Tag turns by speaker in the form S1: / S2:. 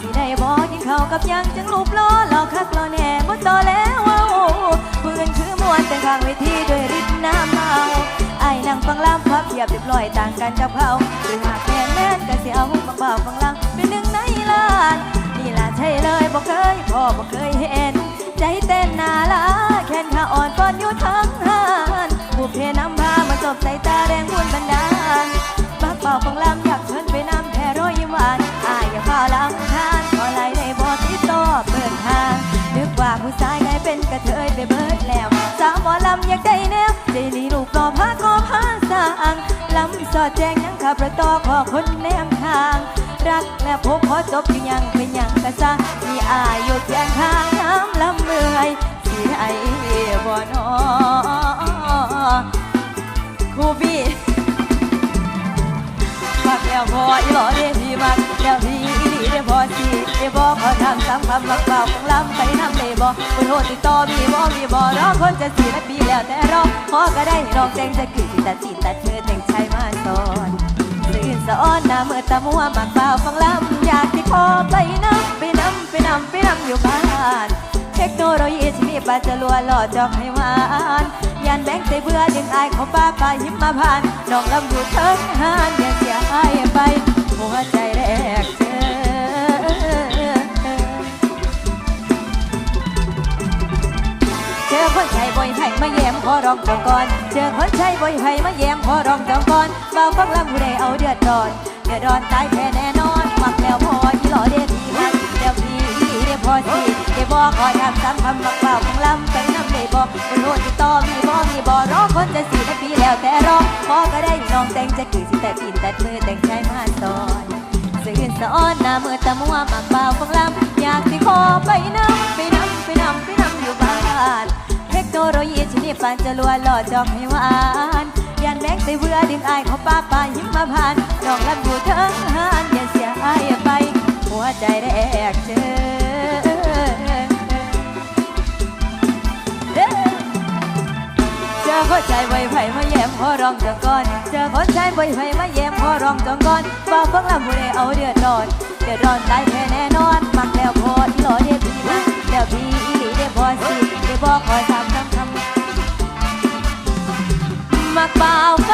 S1: ที่ได้บอกับยังจังลูบล้อหลอกคักล้อแหน่มดต่อแล้วเว้าปืนคือมวนแต่ข้างเวทีด้วยฤทธิ์น้ำเมาไอ้นางฟังลำพับเทียบเรียบร้อยต่างกันจับเขาหรือหากแม่นแม่นก็สิเอามาเบาฟังลำเป็นหนึ่งในล้านนี่ล่ะใช่เลยบอกเคยพ่อบอกเคย เป็นกระเทยไปเบิดแล้ว สาวหมอลำอยากได้แนวใจลีลูกรอพาก็พาสางลำสอดแจงยังขับประตอขอคนแนมทาง รักและพบขอจบอยู่ยังเป็นยังกะซะมีอายอยู่เคียงข้างน้ำลำเมื่อยสิให้บ่นอครูบี้มักแล้วพออีหลอเด้พี่มักแล้วพี่อีหลีได้พอสิได้บอกขอทำซ้ำคำมักเบาของลำไปทำ บ่บนโทษติดต่อมีบ่มีบ่รอคนจะสีและปีแล้วแต่รอขอก็ได้รองแจงจะคือสิตัดสินตัดเธอแต่งชายมาสอนสื่นสะอ้อนหน้าเมื่อตามัวมากเปล่าฟังลำอยากที่ขอไปน้ำไปน้ำไปน้ำไปน้ำอยู่บ้านเทคโนโลยีที่มีปาจะลัวหล่อจอกให้หวานยันแบงค์ใส่เบื่อดึงอายเขาป้าปลาหิมมาผ่านน้องลำอยู่เทิงหา ร้องจองก่อนเจอคนใช้บ่อยไผ่มาแยมขอร้องจองก่อนเบาฟังลำผู้ใดเอาเดือดร้อนเดือดร้อนตายแท้แน่นอนมักแล้วพอที่หล่อเด็ดดีมันแล้วพี่เรียพอสิเดี๋ยวบอกขอทำซ้ำคำมักเบาฟังลำไปน้ำเลยบอกคนโหดติดต่อมีบ่มีบ่รอคนจะสีนาปีแล้วแต่รอพอก็ได้น้องแต่งจะคือสิแต่ตีนแต่มือแต่งชายมาสอนสื่นสะอ้อนหน้ามือตามัวมักเบาฟังลำอยากที่ขอไปน้ำไปน้ำไปน้ำไปน้ำอยู่บ้าน เทคโนโลยีชนิดปานจะลวหล่อจอกให้หวานยันแบงค์ใส่เบื่อดึงอายเขาป้าป่าหิมมาผ่านน้องลำอยู่เทิงหานอย่าเสียอายไป หัวใจแรกเจอเจอคนใจไวไผ่มาแย้มขอร้องจังก่อน เจอคนใจไวไผ่มาแย้มขอร้องจังก่อนบ่ฟังลำผู้ใดเอาเดือดร้อน เดือดร้อนตายแท้แน่นอน มักแล้วพอที่หล่อเด carnaval